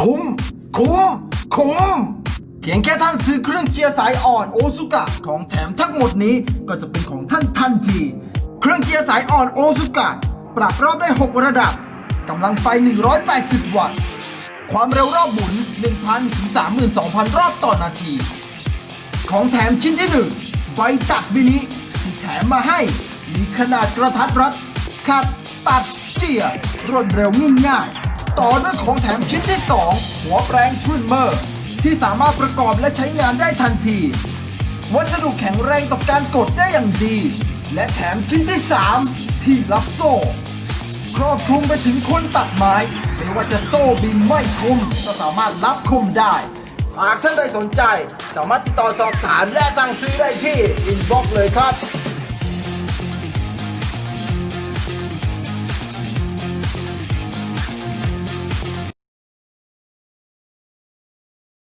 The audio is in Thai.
คุ้ม คุ้ม คุ้ม เพียงแค่ท่านซื้อเครื่องเจียร์สายอ่อนโอซุกะของแถมทั้งหมดนี้ก็จะเป็นของท่านทันที เครื่องเจียร์สายอ่อนโอซุกะ ปรับรอบได้ 6 ระดับ กำลังไฟ 180 วัตต์ ความเร็วรอบหมุน 1,000ถึง32,000 รอบต่อนาที ของแถมชิ้นที่ 1 ใบตัดมินิที่แถมมาให้ มีขนาดกระทัดรัด ขัด ตัดเจียรรวดเร็วง่ายๆ ต่อด้วยของแถมชิ้นที่ 2 หัวแปรงทริมเมอร์ ที่สามารถประกอบและใช้งานได้ทันที วัสดุแข็งแรงต่อการกดได้อย่างดี และแถมชิ้นที่ 3 ที่รับโซ่ ครอบคลุมไปถึงคนตัดไม้ไม่ว่าจะโซ่บินไม่คมก็สามารถรับคมได้หากท่านใดสนใจ สามารถติดต่อสอบถามและสั่งซื้อได้ที่อินบ็อกซ์เลยครับ